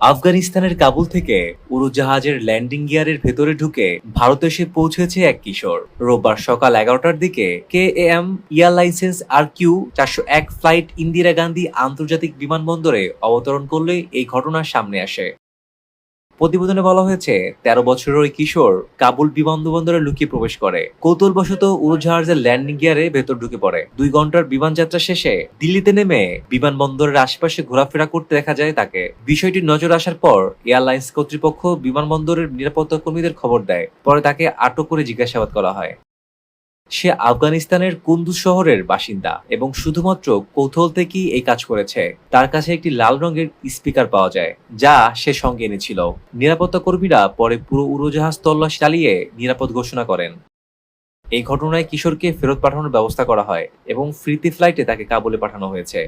আফগানিস্তানের কাবুল থেকে উড়োজাহাজের ল্যান্ডিং গিয়ারের ভেতরে ঢুকে ভারতে এসে পৌঁছেছে এক কিশোর। রোববার সকাল এগারোটার দিকে K M air license R Q চারশো এক ফ্লাইট ইন্দিরা গান্ধী আন্তর্জাতিক বিমানবন্দরে অবতরণ করলে এই ঘটনা সামনে আসে। প্রতিবেদনে বলা হয়েছে, তেরো বছরের ওই কিশোর কাবুল বিমানবন্দরে লুকিয়ে প্রবেশ করে। কৌতূহলবশত উড়োজাহাজের ল্যান্ডিং গিয়ারে ভেতর ঢুকে পড়ে। দুই ঘণ্টার বিমান যাত্রা শেষে দিল্লিতে নেমে বিমানবন্দরের আশেপাশে ঘোরাফেরা করতে দেখা যায় তাকে। বিষয়টি নজর আসার পর এয়ারলাইন্স কর্তৃপক্ষ বিমানবন্দরের নিরাপত্তা কর্মীদের খবর দেয়। পরে তাকে আটক করে জিজ্ঞাসাবাদ করা হয়। সে আফগানিস্তানের কুন্দু শহরের বাসিন্দা এবং শুধুমাত্র কৌতূহল থেকেই এই কাজ করেছে। তার কাছে একটি লাল রঙের স্পিকার পাওয়া যায়, যা সে সঙ্গে এনেছিল। নিরাপত্তা কর্মীরা পরে পুরো উড়োজাহাজ তল্লাশ চালিয়ে নিরাপদ ঘোষণা করেন। এই ঘটনায় কিশোরকে ফেরত পাঠানোর ব্যবস্থা করা হয় এবং ফ্রিতে ফ্লাইটে তাকে কাবুলে পাঠানো হয়েছে।